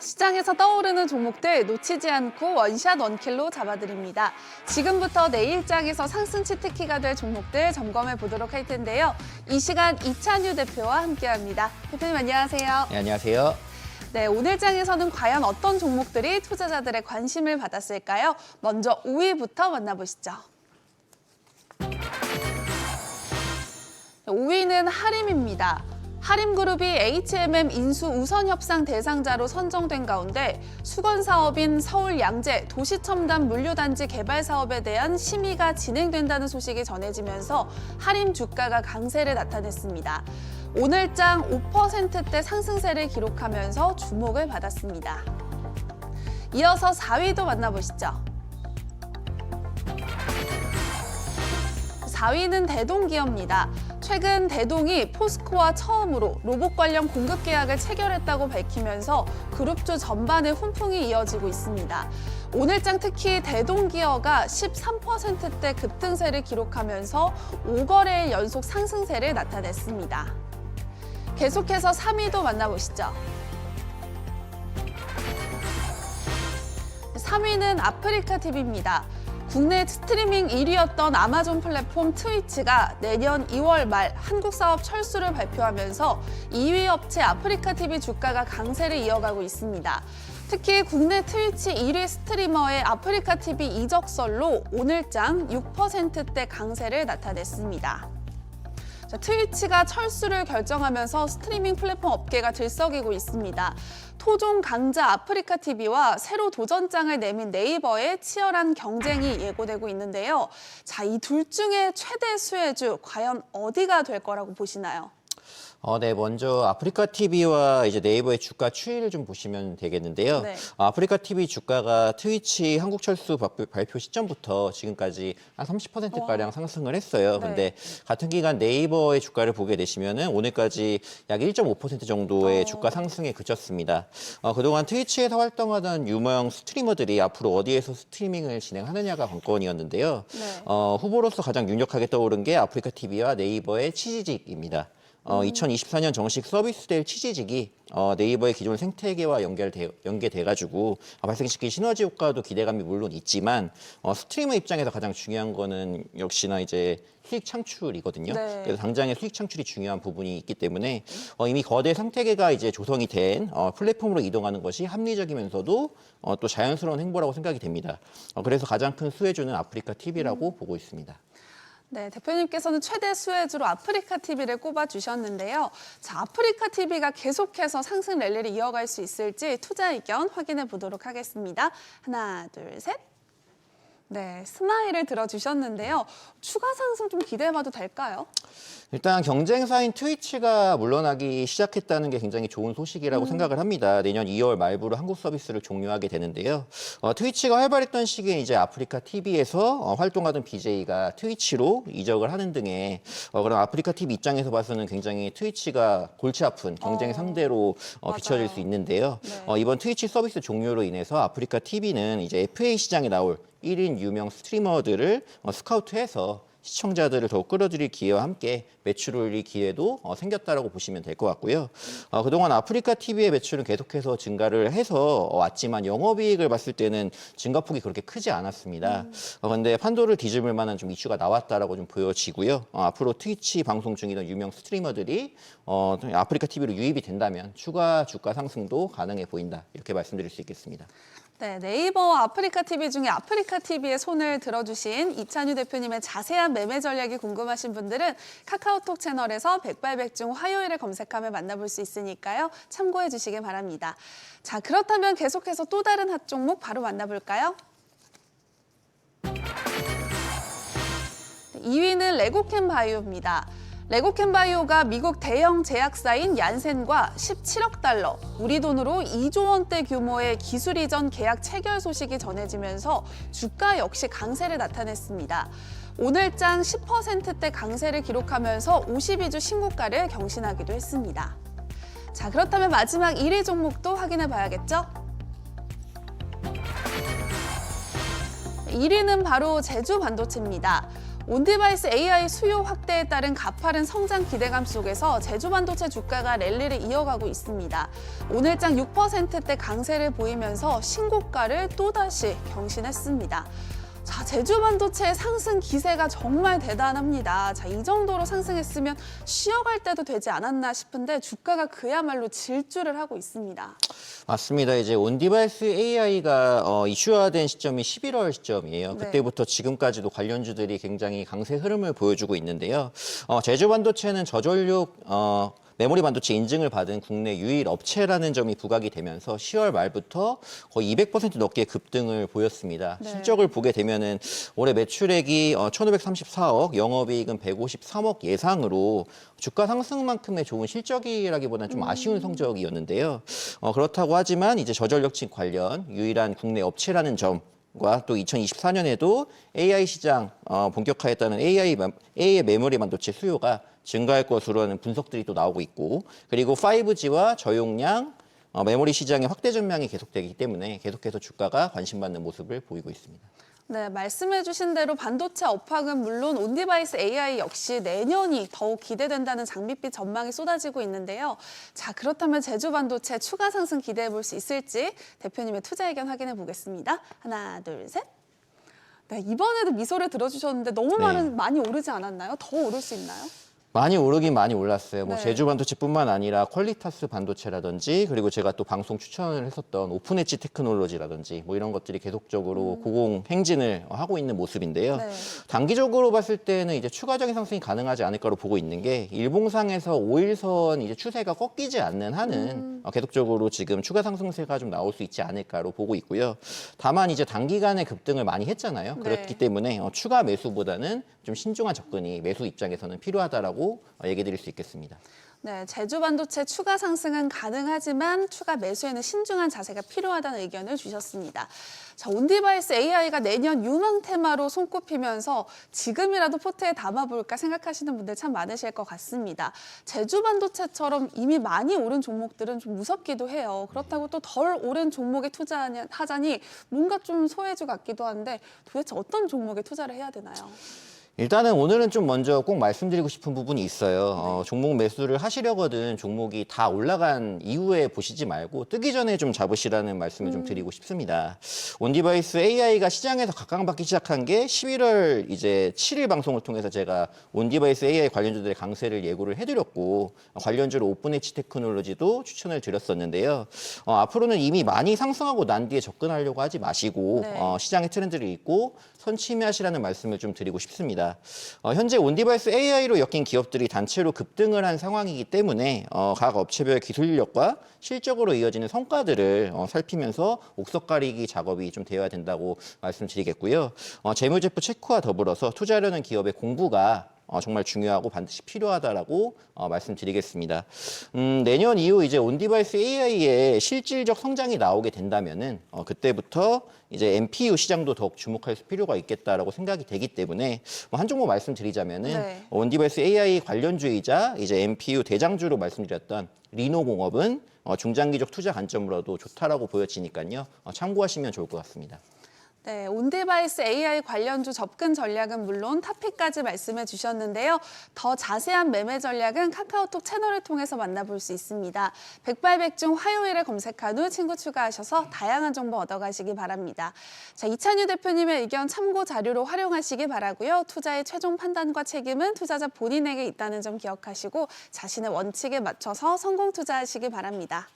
시장에서 떠오르는 종목들 놓치지 않고 원샷 원킬로 잡아드립니다. 지금부터 내일장에서 상승 치트키가 될 종목들 점검해 보도록 할 텐데요. 이 시간 이찬유 대표와 함께합니다. 대표님 안녕하세요. 네, 안녕하세요. 네, 오늘 장에서는 과연 어떤 종목들이 투자자들의 관심을 받았을까요? 먼저 5위부터 만나보시죠. 5위는 하림입니다. 하림그룹이 HMM 인수 우선 협상 대상자로 선정된 가운데 수건 사업인 서울 양재 도시첨단 물류단지 개발 사업에 대한 심의가 진행된다는 소식이 전해지면서 하림 주가가 강세를 나타냈습니다. 오늘장 5%대 상승세를 기록하면서 주목을 받았습니다. 이어서 4위도 만나보시죠. 4위는 대동기업입니다. 최근 대동이 포스코와 처음으로 로봇 관련 공급 계약을 체결했다고 밝히면서 그룹주 전반의 훈풍이 이어지고 있습니다. 오늘장 특히 대동기어가 13%대 급등세를 기록하면서 5거래일 연속 상승세를 나타냈습니다. 계속해서 3위도 만나보시죠. 3위는 아프리카 TV입니다. 국내 스트리밍 1위였던 아마존 플랫폼 트위치가 내년 2월 말 한국 사업 철수를 발표하면서 2위 업체 아프리카 TV 주가가 강세를 이어가고 있습니다. 특히 국내 트위치 1위 스트리머의 아프리카 TV 이적설로 오늘장 6%대 강세를 나타냈습니다. 자, 트위치가 철수를 결정하면서 스트리밍 플랫폼 업계가 들썩이고 있습니다. 토종 강자 아프리카 TV와 새로 도전장을 내민 네이버의 치열한 경쟁이 예고되고 있는데요. 자, 이 둘 중에 최대 수혜주 과연 어디가 될 거라고 보시나요? 어, 네, 먼저 아프리카 TV와 이제 네이버의 주가 추이를 좀 보시면 되겠는데요. 네. 어, 아프리카 TV 주가가 트위치 한국 철수 발표, 발표 시점부터 지금까지 한 30% 가량 상승을 했어요. 네. 근데 같은 기간 네이버의 주가를 보게 되시면은 오늘까지 약 1.5% 정도의 어. 주가 상승에 그쳤습니다. 어, 그동안 트위치에서 활동하던 유명 스트리머들이 앞으로 어디에서 스트리밍을 진행하느냐가 관건이었는데요. 네. 어, 후보로서 가장 유력하게 떠오른 게 아프리카 TV와 네이버의 치지직입니다. 어, 2024년 정식 서비스될 치지직이 어, 네이버의 기존 생태계와 연결돼, 연계돼가지고 어, 발생시킨 시너지 효과도 기대감이 물론 있지만 어, 스트리머 입장에서 가장 중요한 거는 역시나 이제 수익 창출이거든요. 네. 그래서 당장의 수익 창출이 중요한 부분이 있기 때문에 어, 이미 거대 생태계가 이제 조성이 된 어, 플랫폼으로 이동하는 것이 합리적이면서도 어, 또 자연스러운 행보라고 생각이 됩니다. 어, 그래서 가장 큰 수혜주는 아프리카 TV라고 보고 있습니다. 네, 대표님께서는 최대 수혜주로 아프리카 TV를 꼽아 주셨는데요. 자, 아프리카 TV가 계속해서 상승 랠리를 이어갈 수 있을지 투자 의견 확인해 보도록 하겠습니다. 하나, 둘, 셋. 네, 스마일을 들어주셨는데요. 추가 상승 좀 기대해봐도 될까요? 일단 경쟁사인 트위치가 물러나기 시작했다는 게 굉장히 좋은 소식이라고 생각을 합니다. 내년 2월 말부로 한국 서비스를 종료하게 되는데요. 어, 트위치가 활발했던 시기에 이제 아프리카 TV에서 어, 활동하던 BJ가 트위치로 이적을 하는 등의 어, 그런 아프리카 TV 입장에서 봐서는 굉장히 트위치가 골치 아픈 경쟁 어, 상대로 어, 맞아요. 비춰질 수 있는데요. 네. 어, 이번 트위치 서비스 종료로 인해서 아프리카 TV는 이제 FA 시장에 나올 1인 유명 스트리머들을 어, 스카우트해서 시청자들을 더욱 끌어들일 기회와 함께 매출 올릴 기회도 어, 생겼다라고 보시면 될 것 같고요. 어, 그동안 아프리카 TV의 매출은 계속해서 증가를 해서 어, 왔지만 영업이익을 봤을 때는 증가폭이 그렇게 크지 않았습니다. 어, 그런데 판도를 뒤집을 만한 좀 이슈가 나왔다라고 좀 보여지고요. 어, 앞으로 트위치 방송 중이던 유명 스트리머들이 어, 아프리카 TV로 유입이 된다면 추가 주가 상승도 가능해 보인다 이렇게 말씀드릴 수 있겠습니다. 네, 네이버와 아프리카 TV 중에 아프리카 TV에 손을 들어주신 이찬유 대표님의 자세한 매매 전략이 궁금하신 분들은 카카오톡 채널에서 백발백중 화요일을 검색하면 만나볼 수 있으니까요. 참고해 주시기 바랍니다. 자, 그렇다면 계속해서 또 다른 핫 종목 바로 만나볼까요? 2위는 레고캠 바이오입니다. 레고캠 바이오가 미국 대형 제약사인 얀센과 17억 달러, 우리 돈으로 2조 원대 규모의 기술 이전 계약 체결 소식이 전해지면서 주가 역시 강세를 나타냈습니다. 오늘장 10%대 강세를 기록하면서 52주 신고가를 경신하기도 했습니다. 자, 그렇다면 마지막 1위 종목도 확인해 봐야겠죠? 1위는 바로 제주 반도체입니다. 온디바이스 AI 수요 확대에 따른 가파른 성장 기대감 속에서 제주반도체 주가가 랠리를 이어가고 있습니다. 오늘장 6%대 강세를 보이면서 신고가를 또다시 경신했습니다. 자, 제주 반도체의 상승 기세가 정말 대단합니다. 자, 이 정도로 상승했으면 쉬어갈 때도 되지 않았나 싶은데 주가가 그야말로 질주를 하고 있습니다. 맞습니다. 이제 온디바이스 AI가 어, 이슈화된 시점이 11월 시점이에요. 네. 그때부터 지금까지도 관련주들이 굉장히 강세 흐름을 보여주고 있는데요. 어, 제주 반도체는 저전력 어, 메모리 반도체 인증을 받은 국내 유일 업체라는 점이 부각이 되면서 10월 말부터 거의 200% 넘게 급등을 보였습니다. 네. 실적을 보게 되면은 올해 매출액이 어, 1,534억, 영업이익은 153억 예상으로 주가 상승만큼의 좋은 실적이라기보다는 좀 아쉬운 성적이었는데요. 어, 그렇다고 하지만 이제 저전력층 관련 유일한 국내 업체라는 점. 과또 2024년에도 AI 시장 어, 본격화했다는 AI, 마- AI 메모리 반도체 수요가 증가할 것으로 하는 분석들이 또 나오고 있고 그리고 5G와 저용량 어, 메모리 시장의 확대 전망이 계속되기 때문에 계속해서 주가가 관심받는 모습을 보이고 있습니다. 네, 말씀해주신 대로 반도체 업황은 물론 온디바이스 AI 역시 내년이 더욱 기대된다는 장밋빛 전망이 쏟아지고 있는데요. 자, 그렇다면 제주 반도체 추가 상승 기대해 볼 수 있을지 대표님의 투자 의견 확인해 보겠습니다. 하나, 둘, 셋. 네, 이번에도 미소를 들어주셨는데 너무 네. 많은, 많이 오르지 않았나요? 더 오를 수 있나요? 많이 오르긴 많이 올랐어요. 뭐 네. 제주 반도체뿐만 아니라 퀄리타스 반도체라든지 그리고 제가 또 방송 추천을 했었던 오픈 엣지 테크놀로지라든지 뭐 이런 것들이 계속적으로 고공 행진을 하고 있는 모습인데요. 음. 네. 단기적으로 봤을 때는 이제 추가적인 상승이 가능하지 않을까로 보고 있는 게 일봉상에서 5일선 이제 추세가 꺾이지 않는 한은 음. 어, 계속적으로 지금 추가 상승세가 좀 나올 수 있지 않을까로 보고 있고요. 다만 이제 단기간에 급등을 많이 했잖아요. 네. 그렇기 때문에 어, 추가 매수보다는 좀 신중한 접근이 매수 입장에서는 필요하다라고 어, 얘기 드릴 수 있겠습니다. 네, 제주 반도체 추가 상승은 가능하지만 추가 매수에는 신중한 자세가 필요하다는 의견을 주셨습니다. 자, 온디바이스 AI가 내년 유망 테마로 손꼽히면서 지금이라도 포트에 담아볼까 생각하시는 분들 참 많으실 것 같습니다. 제주 반도체처럼 이미 많이 오른 종목들은 좀 무섭기도 해요. 그렇다고 또 덜 오른 종목에 투자하자니 뭔가 좀 소외주 같기도 한데 도대체 어떤 종목에 투자를 해야 되나요? 일단은 오늘은 좀 먼저 꼭 말씀드리고 싶은 부분이 있어요. 어, 종목 매수를 하시려거든 종목이 다 올라간 이후에 보시지 말고 뜨기 전에 좀 잡으시라는 말씀을 좀 드리고 싶습니다. 온디바이스 AI가 시장에서 각광받기 시작한 게 11월 이제 7일 방송을 통해서 제가 온디바이스 AI 관련주들의 강세를 예고를 해드렸고 어, 관련주로 오픈엣지 테크놀로지도 추천을 드렸었는데요. 어, 앞으로는 이미 많이 상승하고 난 뒤에 접근하려고 하지 마시고 네. 어, 시장의 트렌드를 읽고 선침해하시라는 말씀을 좀 드리고 싶습니다. 어, 현재 온디바이스 AI로 엮인 기업들이 단체로 급등을 한 상황이기 때문에 어, 각 업체별 기술력과 실적으로 이어지는 성과들을 어, 살피면서 옥석 가리기 작업이 좀 되어야 된다고 말씀드리겠고요. 어, 재무제표 체크와 더불어서 투자하려는 기업의 공부가 어, 정말 중요하고 반드시 필요하다라고 어, 말씀드리겠습니다. 음, 내년 이후 이제 온디바이스 AI의 실질적 성장이 나오게 된다면은 어, 그때부터 이제 MPU 시장도 더욱 주목할 필요가 있겠다라고 생각이 되기 때문에 뭐 한 종목 말씀드리자면은 네. 온디바이스 AI 관련주이자 이제 MPU 대장주로 말씀드렸던 리노공업은 어, 중장기적 투자 관점으로도 좋다라고 보여지니까요. 어, 참고하시면 좋을 것 같습니다. 네, 온데바이스 AI 관련주 접근 전략은 물론 타픽까지 말씀해 주셨는데요. 더 자세한 매매 전략은 카카오톡 채널을 통해서 만나볼 수 있습니다. 백발백중 화요일에 검색한 후 친구 추가하셔서 다양한 정보 얻어가시기 바랍니다. 자, 이찬유 대표님의 의견 참고 자료로 활용하시기 바라고요. 투자의 최종 판단과 책임은 투자자 본인에게 있다는 점 기억하시고 자신의 원칙에 맞춰서 성공 투자하시기 바랍니다.